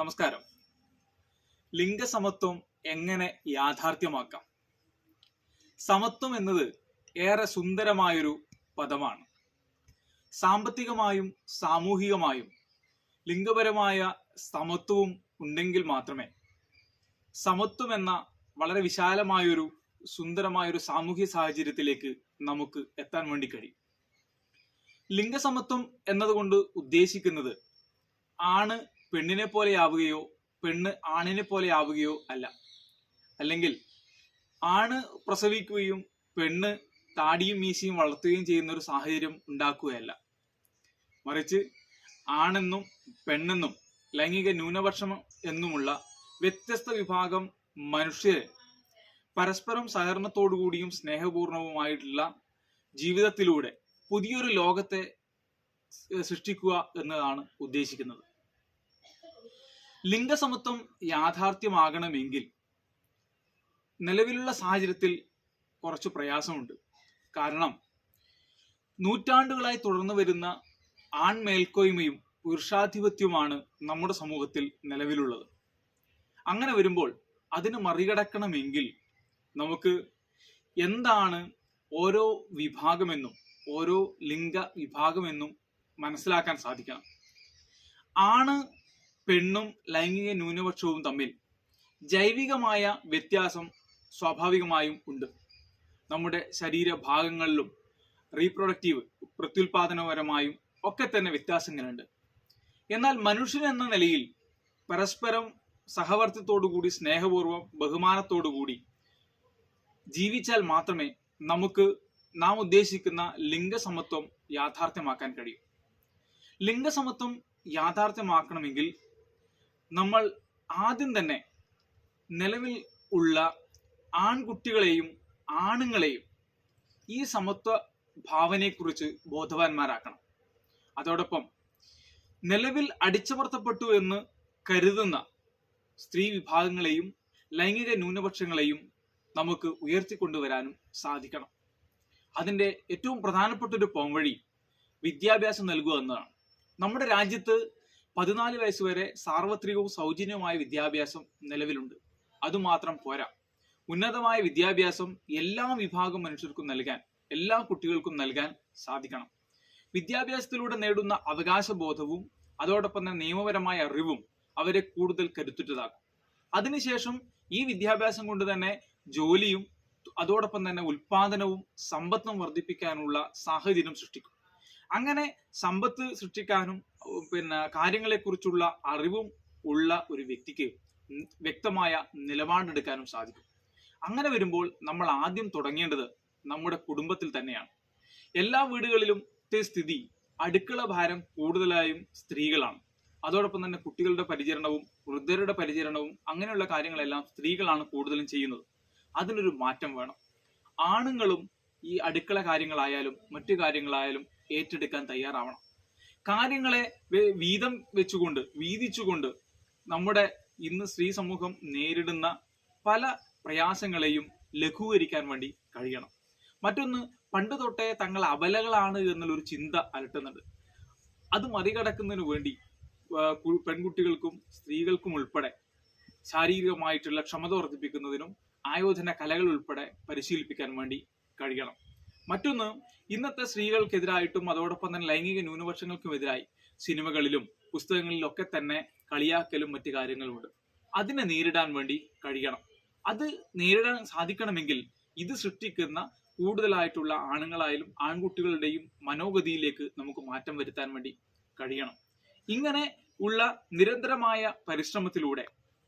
നമസ്കാരം. ലിംഗസമത്വം എങ്ങനെ യാഥാർത്ഥ്യമാക്കാം? സമത്വം എന്നത് ഏറെ സുന്ദരമായൊരു പദമാണ്. സാമ്പത്തികമായും സാമൂഹികമായും ലിംഗപരമായ സമത്വവും ഉണ്ടെങ്കിൽ മാത്രമേ സമത്വം എന്ന വളരെ വിശാലമായൊരു സുന്ദരമായൊരു സാമൂഹ്യ സാഹചര്യത്തിലേക്ക് നമുക്ക് എത്താൻ വേണ്ടി കഴിയും. ലിംഗസമത്വം എന്നതുകൊണ്ട് ഉദ്ദേശിക്കുന്നത് ആണ് പെണ്ണിനെ പോലെയാവുകയോ പെണ്ണ് ആണിനെ പോലെയാവുകയോ അല്ല. അല്ലെങ്കിൽ ആണ് പ്രസവിക്കുകയും പെണ്ണ് താടിയും മീശയും വളർത്തുകയും ചെയ്യുന്ന ഒരു സാഹചര്യം ഉണ്ടാക്കുകയല്ല. മറിച്ച് ആണെന്നും പെണ്ണെന്നും ലൈംഗിക ന്യൂനപക്ഷം എന്നുമുള്ള വ്യത്യസ്ത വിഭാഗം മനുഷ്യരെ പരസ്പരം സഹകരണത്തോടുകൂടിയും സ്നേഹപൂർണവുമായിട്ടുള്ള ജീവിതത്തിലൂടെ പുതിയൊരു ലോകത്തെ സൃഷ്ടിക്കുക എന്നതാണ് ഉദ്ദേശിക്കുന്നത്. ലിംഗസമത്വം യാഥാർത്ഥ്യമാകണമെങ്കിൽ നിലവിലുള്ള സാഹചര്യത്തിൽ കുറച്ച് പ്രയാസമുണ്ട്. കാരണം നൂറ്റാണ്ടുകളായി തുടർന്നു വരുന്ന ആൺമേൽക്കോയ്മയും പുരുഷാധിപത്യവുമാണ് നമ്മുടെ സമൂഹത്തിൽ നിലവിലുള്ളത്. അങ്ങനെ വരുമ്പോൾ അതിന് മറികടക്കണമെങ്കിൽ നമുക്ക് എന്താണ് ഓരോ വിഭാഗമെന്നും ഓരോ ലിംഗ വിഭാഗമെന്നും മനസ്സിലാക്കാൻ സാധിക്കണം. ആണ് പെണ്ണും ലൈംഗിക ന്യൂനപക്ഷവും തമ്മിൽ ജൈവികമായ വ്യത്യാസം സ്വാഭാവികമായും ഉണ്ട്. നമ്മുടെ ശരീരഭാഗങ്ങളിലും റീപ്രൊഡക്റ്റീവ് പ്രത്യുൽപാദനപരമായും ഒക്കെ തന്നെ വ്യത്യാസങ്ങളുണ്ട് എന്നാൽ മനുഷ്യൻ എന്ന നിലയിൽ പരസ്പരം സഹവർത്തിത്തോടുകൂടി സ്നേഹപൂർവം ബഹുമാനത്തോടുകൂടി ജീവിച്ചാൽ മാത്രമേ നമുക്ക് നാം ഉദ്ദേശിക്കുന്ന ലിംഗസമത്വം യാഥാർത്ഥ്യമാക്കാൻ കഴിയൂ. ലിംഗസമത്വം യാഥാർത്ഥ്യമാക്കണമെങ്കിൽ നമ്മൾ ആദ്യം തന്നെ നിലവിൽ ഉള്ള ആൺകുട്ടികളെയും ആണുങ്ങളെയും ഈ സമത്വ ഭാവനയെക്കുറിച്ച് ബോധവാന്മാരാക്കണം. അതോടൊപ്പം നിലവിൽ അടിച്ചമർത്തപ്പെട്ടു എന്ന് കരുതുന്ന സ്ത്രീ വിഭാഗങ്ങളെയും ലൈംഗിക ന്യൂനപക്ഷങ്ങളെയും നമുക്ക് ഉയർത്തിക്കൊണ്ടുവരാനും സാധിക്കണം. അതിന്റെ ഏറ്റവും പ്രധാനപ്പെട്ട ഒരു പോംവഴി വിദ്യാഭ്യാസം നൽകുക എന്നതാണ്. നമ്മുടെ രാജ്യത്ത് പതിനാല് വയസ്സ് വരെ സാർവത്രികവും സൗജന്യവുമായ വിദ്യാഭ്യാസം നിലവിലുണ്ട്. അതുമാത്രം പോരാ. ഉന്നതമായ വിദ്യാഭ്യാസം എല്ലാ വിഭാഗം മനുഷ്യർക്കും നൽകാൻ എല്ലാ കുട്ടികൾക്കും നൽകാൻ സാധിക്കണം. വിദ്യാഭ്യാസത്തിലൂടെ നേടുന്ന അവകാശബോധവും അതോടൊപ്പം തന്നെ നിയമപരമായ അറിവും അവരെ കൂടുതൽ കരുത്തുറ്റതാക്കും. അതിനുശേഷം ഈ വിദ്യാഭ്യാസം കൊണ്ട് തന്നെ ജോലിയും അതോടൊപ്പം തന്നെ ഉൽപാദനവും സമ്പത്തും വർദ്ധിപ്പിക്കാനുള്ള സാഹചര്യം സൃഷ്ടിക്കും. അങ്ങനെ സമ്പത്ത് സൃഷ്ടിക്കാനും പിന്നെ കാര്യങ്ങളെക്കുറിച്ചുള്ള അറിവും ഉള്ള ഒരു വ്യക്തിക്ക് വ്യക്തമായ നിലപാടെടുക്കാനും സാധിക്കും. അങ്ങനെ വരുമ്പോൾ നമ്മൾ ആദ്യം തുടങ്ങേണ്ടത് നമ്മുടെ കുടുംബത്തിൽ തന്നെയാണ്. എല്ലാ വീടുകളിലും സ്ഥിതി അടുക്കള ഭാരം കൂടുതലായും സ്ത്രീകളാണ്. അതോടൊപ്പം തന്നെ കുട്ടികളുടെ പരിചരണവും വൃദ്ധരുടെ പരിചരണവും അങ്ങനെയുള്ള കാര്യങ്ങളെല്ലാം സ്ത്രീകളാണ് കൂടുതലും ചെയ്യുന്നത്. അതിനൊരു മാറ്റം വേണം. ആണുങ്ങളും ഈ അടുക്കള കാര്യങ്ങളായാലും മറ്റു കാര്യങ്ങളായാലും ഏറ്റെടുക്കാൻ തയ്യാറാവണം. കാര്യങ്ങളെ വീതം വെച്ചുകൊണ്ട് വീതിച്ചുകൊണ്ട് നമ്മുടെ ഇന്ന് സ്ത്രീ സമൂഹം നേരിടുന്ന പല പ്രയാസങ്ങളെയും ലഘൂകരിക്കാൻ വേണ്ടി കഴിയണം. മറ്റൊന്ന് പണ്ട് തൊട്ടേ തങ്ങൾ അബലകളാണ് എന്നുള്ളൊരു ചിന്ത അലട്ടുന്നുണ്ട്. അത് മറികടക്കുന്നതിന് വേണ്ടി പെൺകുട്ടികൾക്കും സ്ത്രീകൾക്കും ഉൾപ്പെടെ ശാരീരികമായിട്ടുള്ള ക്ഷമത വർദ്ധിപ്പിക്കുന്നതിനും ആയോധന കലകൾ ഉൾപ്പെടെ പരിശീലിപ്പിക്കാൻ വേണ്ടി കഴിയണം. മറ്റൊന്ന് ഇന്നത്തെ സ്ത്രീകൾക്കെതിരായിട്ടും അതോടൊപ്പം തന്നെ ലൈംഗിക ന്യൂനപക്ഷങ്ങൾക്കും എതിരായി സിനിമകളിലും പുസ്തകങ്ങളിലും ഒക്കെ തന്നെ കളിയാക്കലും മറ്റു കാര്യങ്ങളുമുണ്ട്. അതിനെ നേരിടാൻ വേണ്ടി കഴിയണം. അത് നേരിടാൻ സാധിക്കണമെങ്കിൽ ഇത് സൃഷ്ടിക്കുന്ന കൂടുതലായിട്ടുള്ള ആണുങ്ങളായാലും ആൺകുട്ടികളുടെയും മനോഗതിയിലേക്ക് നമുക്ക് മാറ്റം വരുത്താൻ വേണ്ടി കഴിയണം. ഇങ്ങനെ ഉള്ള നിരന്തരമായ പരിശ്രമത്തിലൂടെ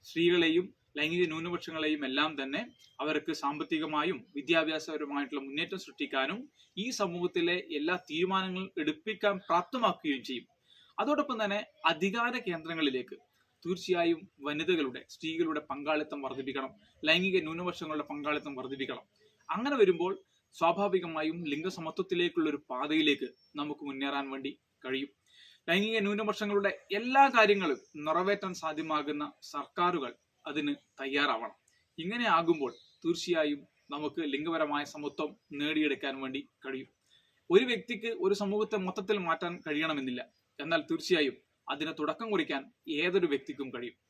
സ്ത്രീകളെയും ലൈംഗിക ന്യൂനപക്ഷങ്ങളെയും എല്ലാം തന്നെ അവർക്ക് സാമ്പത്തികമായും വിദ്യാഭ്യാസപരമായിട്ടുള്ള മുന്നേറ്റം സൃഷ്ടിക്കാനും ഈ സമൂഹത്തിലെ എല്ലാ തീരുമാനങ്ങളും എടുപ്പിക്കാൻ പ്രാപ്തമാക്കുകയും ചെയ്യും. അതോടൊപ്പം തന്നെ അധികാര കേന്ദ്രങ്ങളിലേക്ക് തീർച്ചയായും വനിതകളുടെ സ്ത്രീകളുടെ പങ്കാളിത്തം വർദ്ധിപ്പിക്കണം ലൈംഗിക ന്യൂനപക്ഷങ്ങളുടെ പങ്കാളിത്തം വർദ്ധിപ്പിക്കണം. അങ്ങനെ വരുമ്പോൾ സ്വാഭാവികമായും ലിംഗസമത്വത്തിലേക്കുള്ള ഒരു പാതയിലേക്ക് നമുക്ക് മുന്നേറാൻ വേണ്ടി കഴിയും. ലൈംഗിക ന്യൂനപക്ഷങ്ങളുടെ എല്ലാ കാര്യങ്ങളും നിറവേറ്റാൻ സാധ്യമാകുന്ന സർക്കാരുകൾ അതിന് തയ്യാറാവണം. ഇങ്ങനെ ആകുമ്പോൾ തീർച്ചയായും നമുക്ക് ലിംഗപരമായ സമത്വം നേടിയെടുക്കാൻ വേണ്ടി കഴിയും. ഒരു വ്യക്തിക്ക് ഒരു സമൂഹത്തെ മൊത്തത്തിൽ മാറ്റാൻ കഴിയണമെന്നില്ല. എന്നാൽ തീർച്ചയായും അതിന് തുടക്കം കുറിക്കാൻ ഏതൊരു വ്യക്തിക്കും കഴിയും.